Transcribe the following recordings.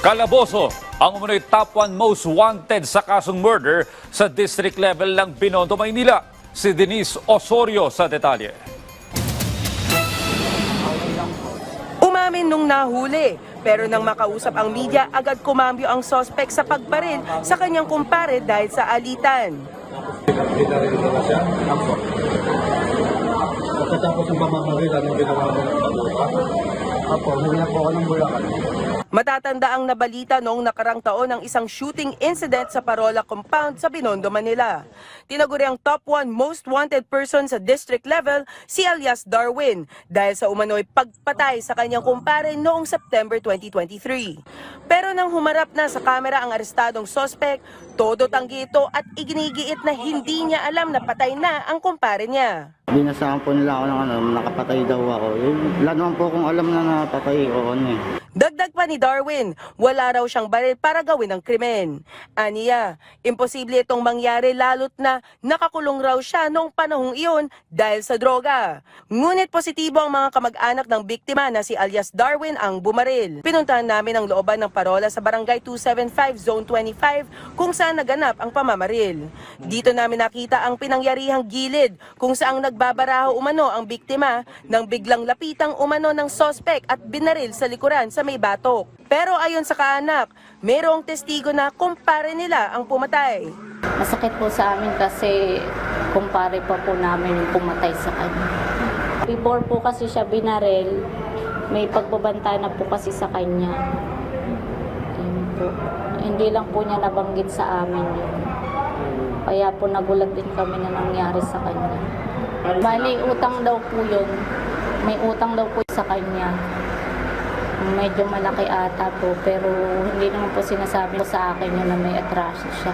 Calaboso, ang umunoy top 1 most wanted sa kasong murder sa district level ng Binondo, Maynila. Si Denise Osorio sa detalye. Umamin nung nahuli, pero nang makausap ang media, agad kumambyo ang sospek sa pagbaril sa kanyang kumpare dahil sa alitan. Pagkatapos ng pamamaril, anong ginawa mo ng pabuka? Apo, huminga po ako ng bulakan. Matatanda ang nabalita noong nakarang taon ng isang shooting incident sa Parola Compound sa Binondo, Manila. Tinaguri ang top 1 most wanted person sa district level si alias Darwin dahil sa umano'y pagpatay sa kanyang kumpare noong September 2023. Pero nang humarap na sa kamera ang arestadong sospek, todo tanggi ito at iginigiit na hindi niya alam na patay na ang kumpare niya. Binasahan po nila ako ng ano, nakapatay daw ako. Eh, wala naman po kung alam na napatay ko ano eh. Dagdag pa ni Darwin, wala raw siyang baril para gawin ang krimen. Aniya, imposible itong mangyari lalo't na nakakulong raw siya noong panahong iyon dahil sa droga. Ngunit positibo ang mga kamag-anak ng biktima na si alias Darwin ang bumaril. Pinuntahan namin ang looban ng parola sa Barangay 275 Zone 25 kung saan naganap ang pamamaril. Dito namin nakita ang pinangyarihang gilid kung saang nagbabaraho umano ang biktima nang biglang lapitang umano ng sospek at binaril sa likuran sa may batok. Pero ayon sa kaanak, mayroong testigo na kumpare nila ang pumatay. Masakit po sa amin kasi kumpare pa po namin yung pumatay sa kanya. Before po kasi siya binarel, may pagbabanta na po kasi sa kanya. Po. Hindi lang po niya nabanggit sa amin yun. Kaya po nagulat din kami na nangyari sa kanya. Bali, utang daw po yun. May utang daw po sa kanya. Medyo malaki ata po, pero hindi naman po sinasabi po sa akin yun na may atraso siya.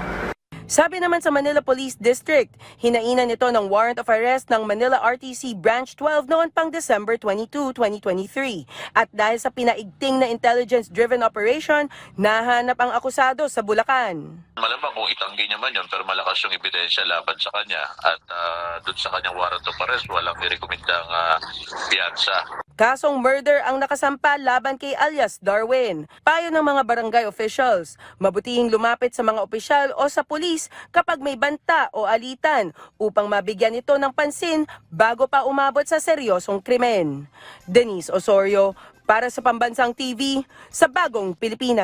Sabi naman sa Manila Police District, hinainan ito ng warrant of arrest ng Manila RTC Branch 12 noon pang December 22, 2023. At dahil sa pinaigting na intelligence-driven operation, nahanap ang akusado sa Bulacan. Malamang kung itanggi niya man yun, pero malakas yung ebidensya laban sa kanya. At uh, doon sa kanyang warrant of arrest, walang nirekomendang uh, piyansa. Kasong murder ang nakasampa laban kay alias Darwin. Payo ng mga barangay officials, mabutihing lumapit sa mga opisyal o sa pulis kapag may banta o alitan upang mabigyan ito ng pansin bago pa umabot sa seryosong krimen. Denise Osorio, para sa Pambansang TV, sa Bagong Pilipinas.